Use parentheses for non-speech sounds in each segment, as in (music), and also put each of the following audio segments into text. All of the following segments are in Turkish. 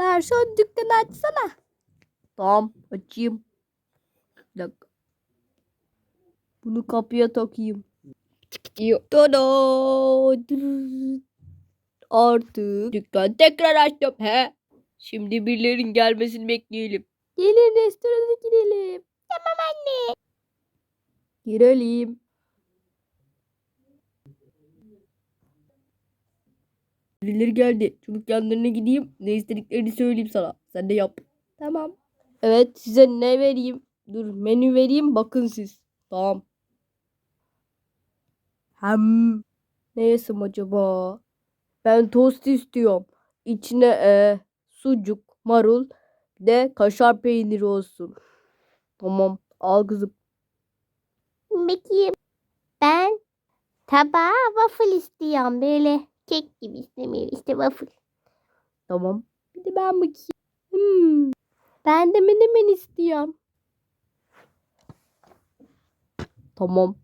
Garson dükkanı açsana. Tamam açayım. Bir dakika. Bunu kapıya takayım. Dırırır. Artık dükkan tekrar açtım. He? Şimdi birilerinin gelmesini bekleyelim. Gelin restorana girelim. Tamam anne. Girelim. Birileri geldi. Çabuk yanlarına gideyim. Ne istediklerini söyleyeyim sana. Sen de yap. Tamam. Evet size ne vereyim? Dur menü vereyim bakın siz. Tamam. Hem ne yesem acaba? Ben tost istiyorum. İçine e, sucuk, marul, de kaşar peyniri olsun. Tamam al kızım. Bakayım. Ben tabağa waffle istiyorum. Böyle kek gibi istemiyorum. İşte waffle. Tamam. Bir de ben bakayım. Hmm. Ben de menemen istiyorum. Tamam.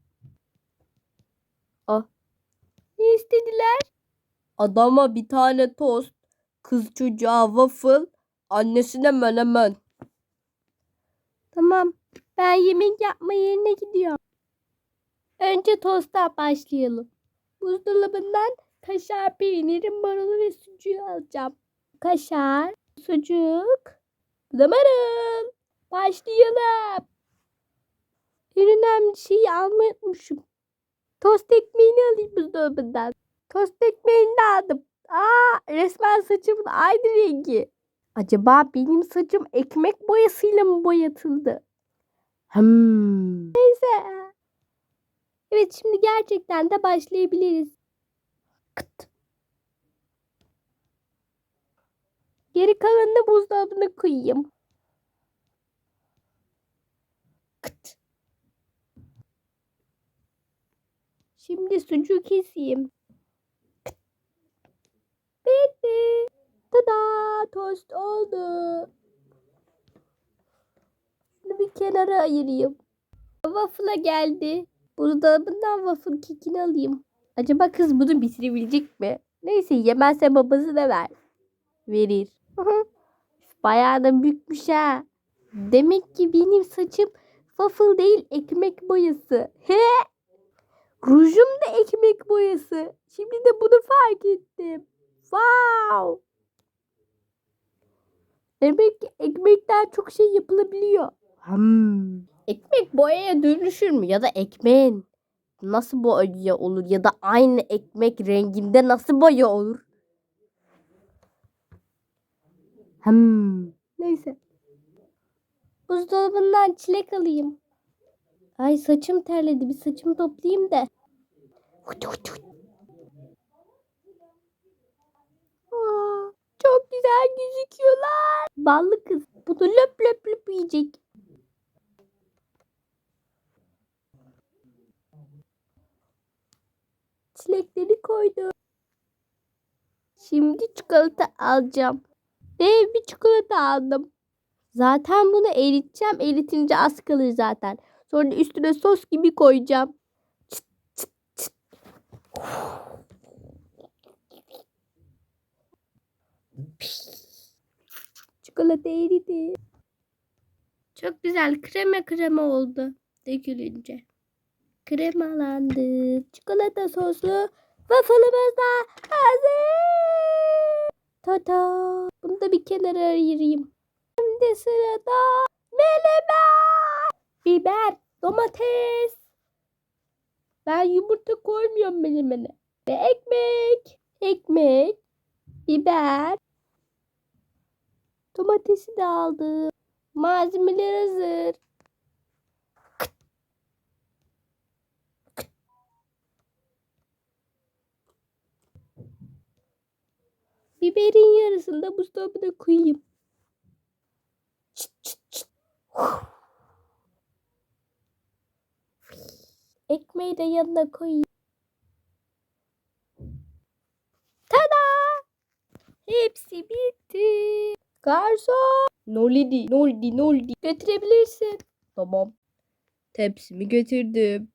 Ah. Ne istediler? Adama bir tane tost, kız çocuğa waffle, annesine menemen. Tamam. Ben yemek yapma yerine gidiyorum. Önce tosta başlayalım. Buzdolabından kaşar peyniri, marulu ve sucuğu alacağım. Kaşar, sucuk, bu da. Başlayalım. En önemli şeyi almayı unutmuşum. Tost ekmeğini alayım buzdolabından. Tost ekmeğini de aldım. Aa, resmen saçımın aynı rengi. Acaba benim saçım ekmek boyasıyla mı boyatıldı? Hmm. Neyse. Evet şimdi gerçekten de başlayabiliriz. Geri kalanını buzdolabına koyayım. Kıt. Şimdi sucuğu keseyim. Kıt. Bitti. Tada tost oldu. Şunu bir kenara ayırayım. Waffle'a geldi. Buzdolabından waffle kekini alayım. Acaba kız bunu bitirebilecek mi? Neyse yemezse babasına ver. Verir. Bayağı da büyükmüş ha. Demek ki benim saçım waffle değil ekmek boyası. He? Rujum da ekmek boyası. Şimdi de bunu fark ettim. Wow. Demek ki ekmekten çok şey yapılabiliyor. Hmm. Ekmek boyaya dönüşür mü? Ya da ekmeğin nasıl boya olur? Ya da aynı ekmek renginde nasıl boya olur? Hmm. Neyse. Buzdolabından çilek alayım. Ay saçım terledi. Bir saçımı toplayayım da. Çok güzel gözüküyorlar. Ballı kız. Bunu löp löp löp yiyecek. Çilekleri koydum. Şimdi çikolata alacağım. Dev bir çikolata aldım. Zaten bunu eriteceğim. Eritince az kalır zaten. Sonra üstüne sos gibi koyacağım. Çıt çıt çıt. Çikolata eridi. Çok güzel krema krema oldu dökülünce. Kremalandı. Çikolata soslu waffle'ımız da hazır. Tada. Bunu da bir kenara ayırayım. Şimdi sırada menemen. Biber, domates. Ben yumurta koymuyorum menemene. Ve ekmek. Ekmek, biber. Domatesi de aldım. Malzemeler hazır. Biberin yarısını da buzdolabına koyayım. Çıt çıt çıt. Ekmeği de yanına koyayım. Tada! Hepsi bitti. Garson. Nolidi, nolidi, nolidi. Götürebilirsin. Tamam. Tepsimi getirdim.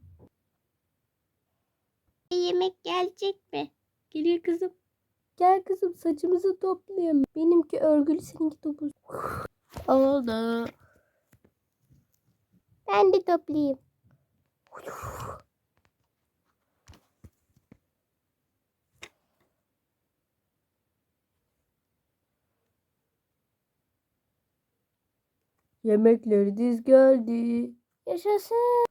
Yemek gelecek mi? Geliyor kızım. Gel kızım saçımızı toplayalım. Benimki örgülü seninki topuz. (laughs) Oldu. Ben de toplayayım. Yemekleriniz geldi. Yaşasın.